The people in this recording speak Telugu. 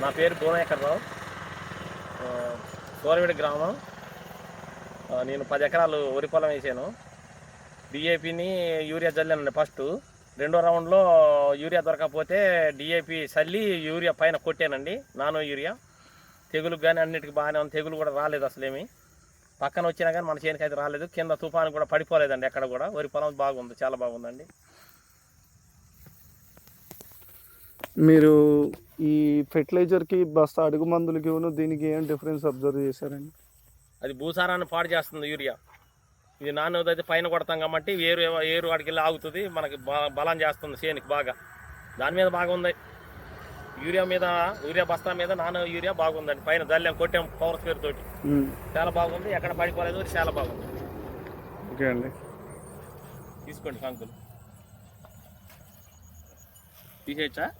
నా పేరు భూమేకర్రావు ఆ, సోరవిడి గ్రామం. నేను పది ఎకరాలు వరి పొలం వేసాను. డిఏపిని యూరియా చల్లానండి ఫస్ట్. రెండో రౌండ్లో యూరియా దొరకకపోతే డిఏపి చల్లి యూరియా పైన కొట్టానండి. Nano urea. తెగులు కానీ అన్నిటికీ బాగానే ఉంది. తెగులు కూడా రాలేదు అసలేమి పక్కన వచ్చినా కానీ మన చేనుకి అయితే రాలేదు. కింద తుఫాను కూడా పడిపోలేదండి ఎక్కడ కూడా. వరి పొలం బాగుంది చాలా బాగుందండి. మీరు ఈ ఫెర్టిలైజర్కి బస్తా అడుగు మందులకి దీనికి ఏం డిఫరెన్స్ అబ్జర్వ్ చేశారండి? అది భూసారాన్ని పాడు చేస్తుంది యూరియా. ఇది నాన్నది అయితే పైన కొడతాం కాబట్టి ఏరు ఏరు వాడికి వెళ్ళి ఆగుతుంది మనకి బా- బలం చేస్తుంది చేనికి బాగా. దాని మీద బాగా ఉంది యూరియా మీద యూరియా బస్తా మీద నాన్న యూరియా బాగుందండి. పైన జల్లాం కొట్టాం పవర్ స్పేర్ తోటి. చాలా బాగుంది. ఎక్కడ పడిపోలేదు చాలా బాగుంది. ఓకే అండి. తీసుకోండి కంకులు. తీసేయచ్చా?